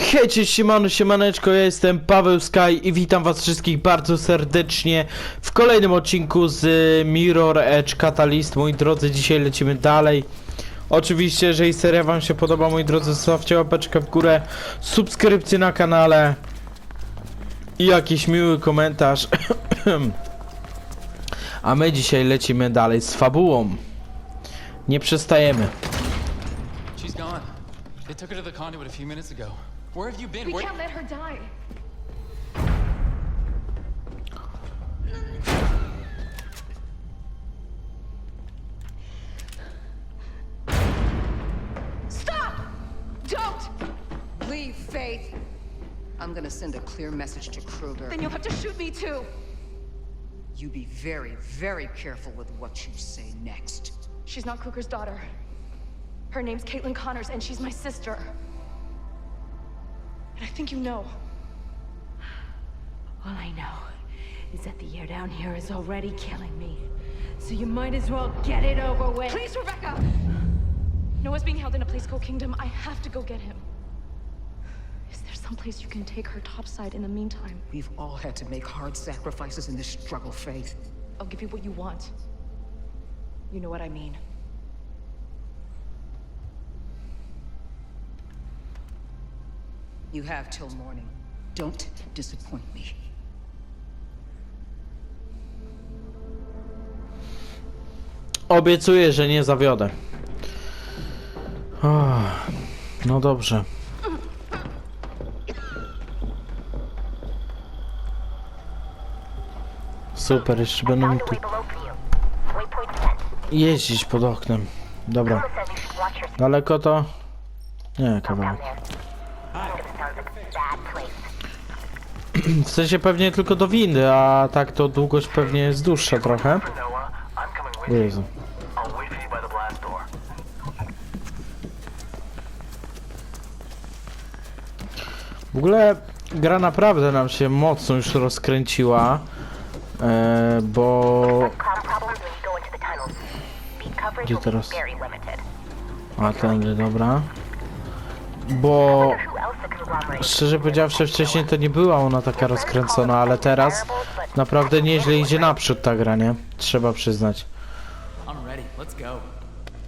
Hej, cześć, siemano, siemaneczko, ja jestem Paweł Sky i witam was wszystkich bardzo serdecznie w kolejnym odcinku z y, Mirror Edge Catalyst. Moi drodzy, dzisiaj lecimy dalej. Oczywiście, jeżeli seria wam się podoba, moi drodzy, zostawcie łapeczkę w górę, subskrypcję na kanale i jakiś miły komentarz. A my dzisiaj lecimy dalej z fabułą. Nie przestajemy. She's gone. They took her to the conduit a few minutes ago. Where have you been? We Where? can't let her die. Stop! Don't! Leave, Faith. I'm gonna send a clear message to Kruger. Then you'll have to shoot me too. You be very, very careful with what you say next. She's not Kruger's daughter. Her name's Caitlin Connors, and she's my sister. And I think you know. All I know is that the air down here is already killing me. So you might as well get it over with. Please, Rebecca! Noah's being held in a place called Kingdom. I have to go get him. Is there some place you can take her topside in the meantime? We've all had to make hard sacrifices in this struggle, Faith. I'll give you what you want. You know what I mean. You have till morning. Don't disappoint me. Obiecuję, że nie zawiodę. Ach, no dobrze. Super, jeszcze będę tu jeździć pod oknem. Dobra. Daleko to? Nie, kawałek. W sensie pewnie tylko do windy, a tak to długość pewnie jest dłuższa trochę. Jezu. W ogóle gra naprawdę nam się mocno już rozkręciła, e, bo... Gdzie teraz? A tędy, dobra. Bo Szczerze powiedziawszy wcześniej to nie była ona taka rozkręcona, ale teraz naprawdę nieźle idzie naprzód ta gra, nie? Trzeba przyznać. I'm ready. Let's go.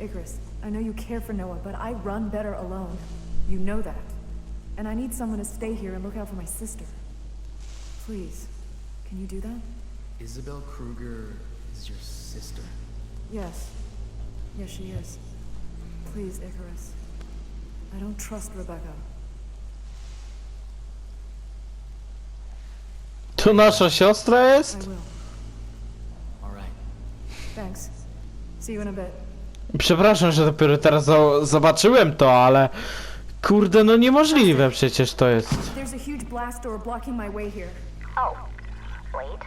Icarus, I know you care for Noah, but I run better alone. You know that. And I need someone to stay here and look out for my sister. Please, can you do that? Isabel Kruger is your sister. Yes. Yes, she is. Please, Icarus. I don't trust Rebecca. To nasza siostra I jest? will. All right. Thanks. See you in a bit. Przepraszam, że dopiero teraz zo- zobaczyłem to, ale... Kurde, no niemożliwe przecież to jest. There's a huge blast door blocking my way here. Oh, wait.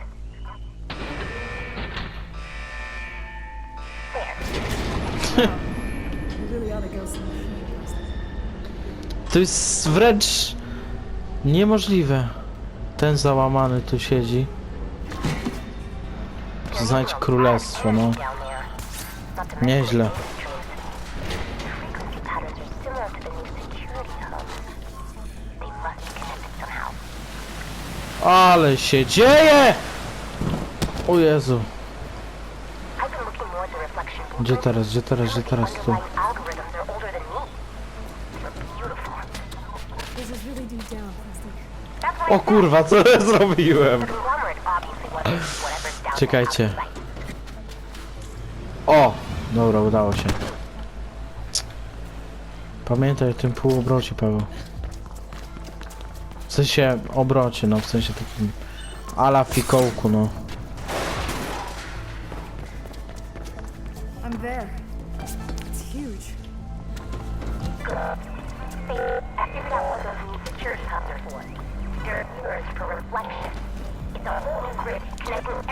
You really ought to go the To jest wręcz niemożliwe. Ten załamany tu siedzi. Znajdź królestwo, no. Nieźle. Ale się dzieje! O Jezu. Gdzie teraz, gdzie teraz, gdzie teraz tu? This is really deep down, Plastic. O kurwa, co ja zrobiłem? Czekajcie. O! Dobra, udało się. Pamiętaj o tym półobrocie, Paweł. W sensie obrocie, no w sensie takim ala fikołku, no.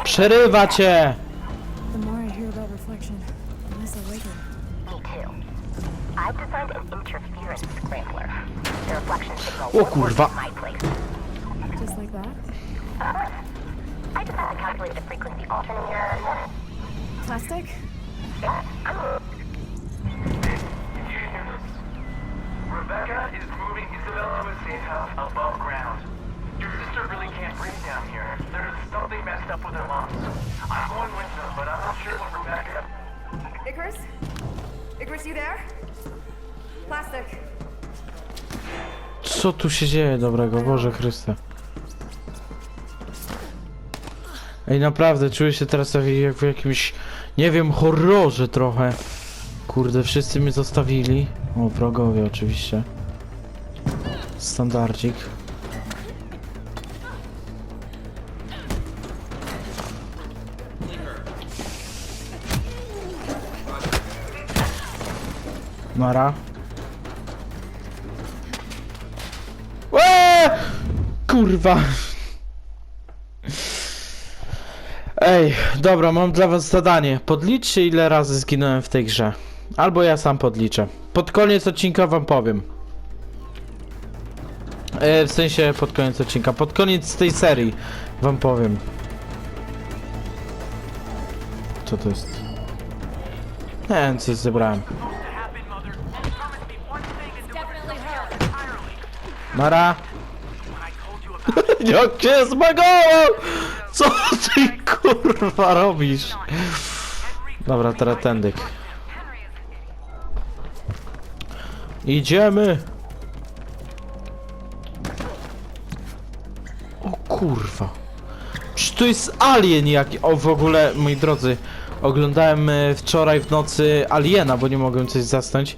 Przerywa cię! The more I hear about reflection, the less I like it. Me too. I've designed an interference scrambler. The reflection signal O won't work kurwa. in my place. Just like that? I just have to calculate the frequency alternator. Plastic? Rebecca is moving Isabel to a safe house above ground. Your sister really can't breathe down here. Something messed up with her lungs. I'm going with them, but I'm not sure what Rebecca... Icarus? Icarus, you there? Plastic. Co tu się dzieje dobrego, Boże Chryste. Ej, naprawdę, czuję się teraz jak jak w jakimś, nie wiem, horrorze trochę. Kurde, wszyscy mnie zostawili. O, wrogowie oczywiście. Standardzik. Mara. Eee! Kurwa. Ej, dobra, mam dla was zadanie. Podliczcie ile razy zginąłem w tej grze. Albo ja sam podliczę. Pod koniec odcinka wam powiem. E, w sensie pod koniec odcinka. Pod koniec tej serii wam powiem. Co to jest? Nie wiem, co zebrałem. Mara! Jak się zbagował! Co ty kurwa robisz? Dobra, teraz tędyk. Idziemy! O kurwa. Czy to jest alien jaki... O w ogóle, moi drodzy, oglądałem e, wczoraj w nocy Aliena, bo nie mogłem coś zasnąć.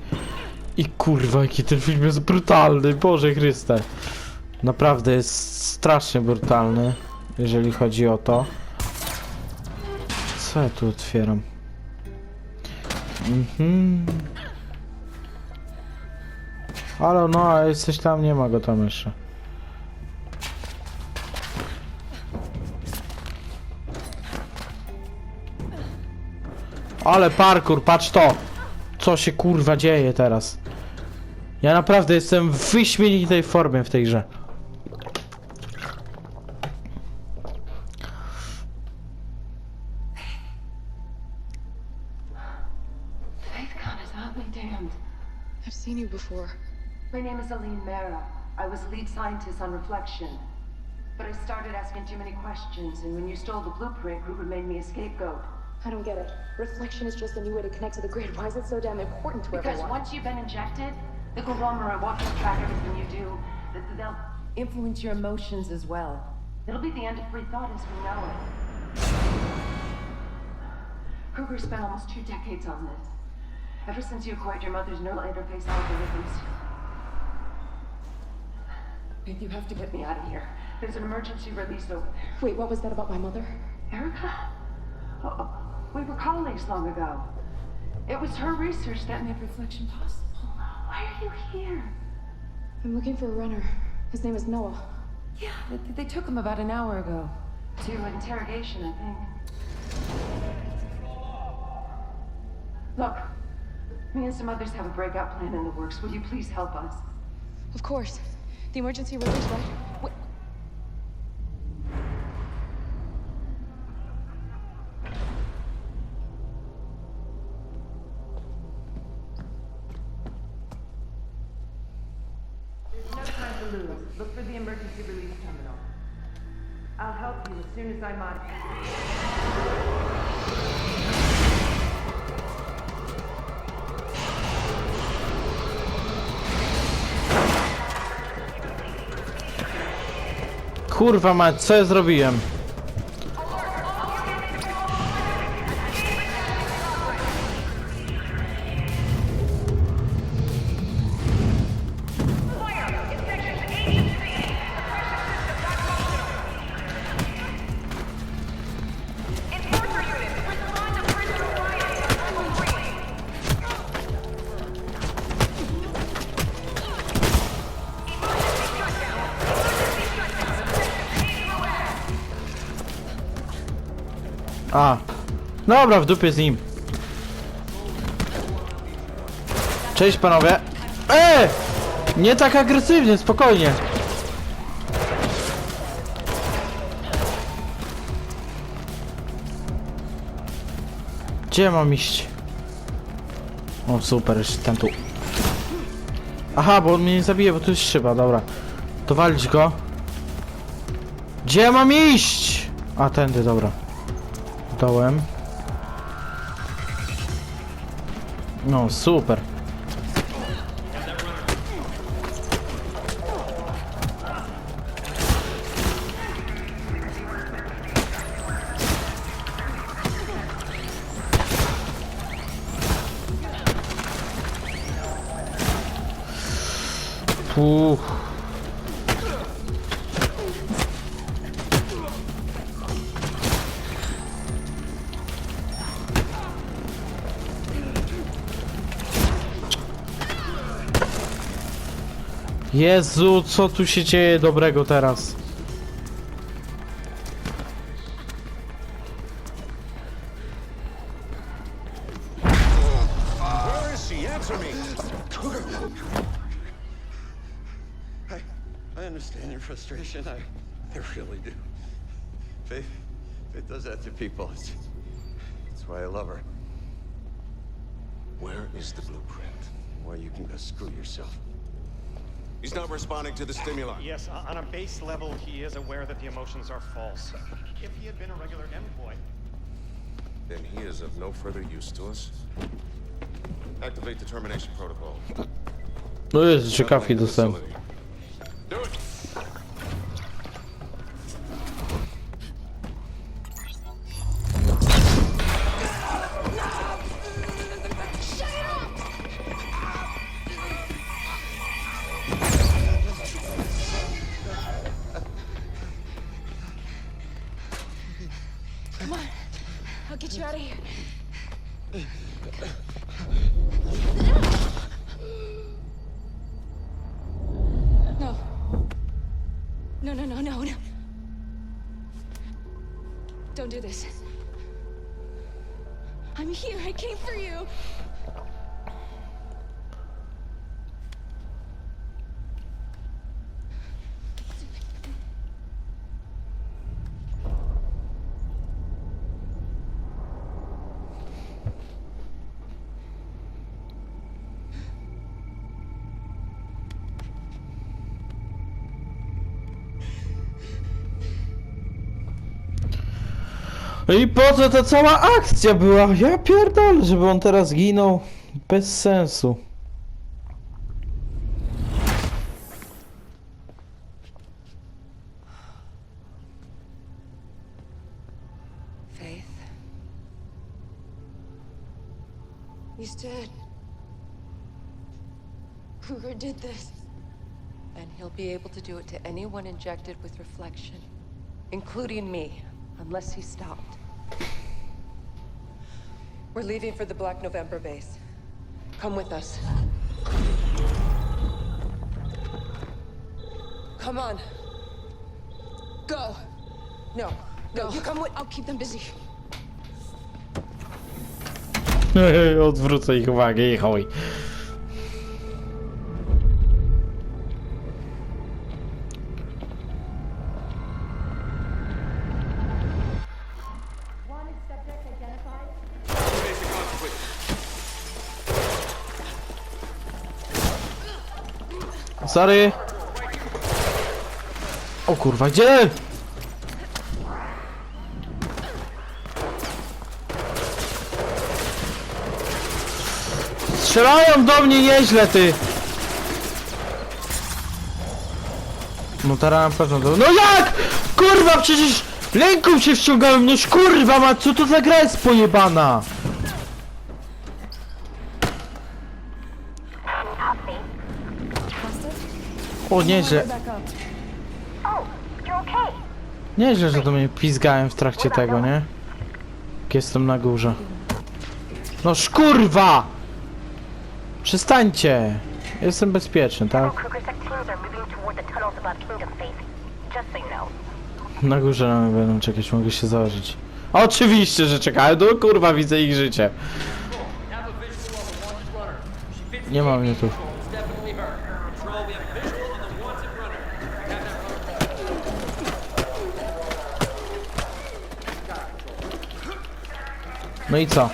I kurwa, jaki ten film jest brutalny, Boże Chryste. Naprawdę jest strasznie brutalny, jeżeli chodzi o to. Co ja tu otwieram? Mhm. Ale no, a jesteś tam, nie ma go tam jeszcze. Ale parkour, patrz to! Co się kurwa dzieje teraz? Ja naprawdę jestem w wyśmienitej formie w tej grze. Thank God it's all been damned. I've seen you before. My name is Aline Mera. I was lead scientist on Reflection. But I started asking too many questions, and when you stole the blueprint, Rupert made me a scapegoat. I don't get it. Reflection is just a new way to connect to the grid. Why is it so damn important to Because everyone? once you've been injected, the conglomerate will keep track everything you do. Th- They'll influence your emotions as well. It'll be the end of free thought as we know it. Kruger spent almost two decades on this. Ever since you acquired your mother's neural interface algorithms. Babe, you have to get me out of here. There's an emergency release over there. Wait, what was that about my mother? Erica? Oh, oh, we were colleagues long ago. It was her research that made reflection possible. Why are you here? I'm looking for a runner. His name is Noah. Yeah, they, they took him about an hour ago. To interrogation, I think. Look, me and some others have a breakout plan in the works. Will you please help us? Of course. The emergency release, right? Wait. I'll help you as soon as. Kurwa mać, co ja zrobiłem? A. Dobra, w dupie z nim. Cześć panowie. E! Nie tak agresywnie, spokojnie. Gdzie mam iść? O super, jeszcze ten tu. Aha, bo on mnie nie zabije, bo tu jest szyba, dobra. To walić go. Gdzie mam iść? A, tędy, dobra. Dołem. No, super. Jezu, co tu się dzieje dobrego teraz? Where is she? Answer me! I, I understand your frustration. I, I really do. Faith, Faith does that to people. It's, it's why I love her. Where is the blueprint? Why you can go screw yourself. He's not responding to the stimuli. Yes, on a base level, he is aware that the emotions are false. If he had been a regular envoy, Then he is of no further use to us. Activate the termination protocol. No jest ciekawki dostęp. Facility. Don't do this. I'm here. I came for you. I po co ta cała akcja była? Ja pierdolę, żeby on teraz ginął. Bez sensu. Faith. He's dead. Kruger did this. And he'll be able to do it to anyone injected with reflection, including me, unless he stopped. We're leaving for the Black November base. Come with us. Come on. Go. No. No, you come with. I'll keep them busy. Odwrócę ich uwagę i chuj. Sorry. O kurwa, gdzie? Strzelają do mnie nieźle, ty! No teraz na pewno do... No jak?! Kurwa, przecież ręką się wciągałem, noż kurwa ma, co to za gra jest pojebana? O, nieźle, nieźle, że do mnie pizgałem w trakcie tego, nie? Jestem na górze. No kurwa! Przestańcie! Jestem bezpieczny, tak? Na górze na będą czekać, mogę się założyć. Oczywiście, że czekają, no kurwa, widzę ich życie. Nie ma mnie tu. No i co?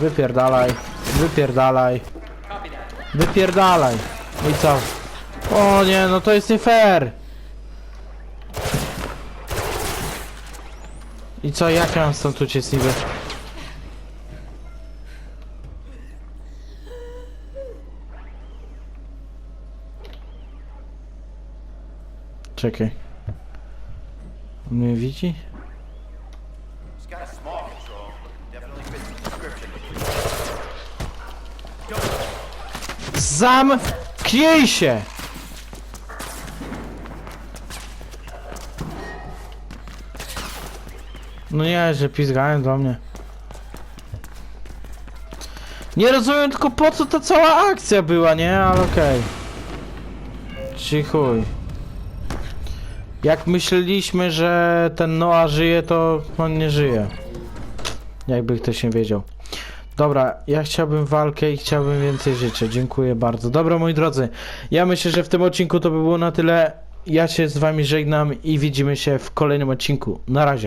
Wypierdalaj, wypierdalaj. Wypierdalaj. No i co? O nie, no to jest nie fair. I co, jak ja mam stąd uciec niby? Czekaj. On mnie widzi? Zamknij się! No nie, że pizgają do mnie. Nie rozumiem tylko po co ta cała akcja była, nie? Ale okej. Okay. chuj. Jak myśleliśmy, że ten Noah żyje, to on nie żyje. Jakby ktoś nie wiedział. Dobra, ja chciałbym walkę i chciałbym więcej życia. Dziękuję bardzo. Dobra, moi drodzy, ja myślę, że w tym odcinku to by było na tyle. Ja się z wami żegnam i widzimy się w kolejnym odcinku. Na razie.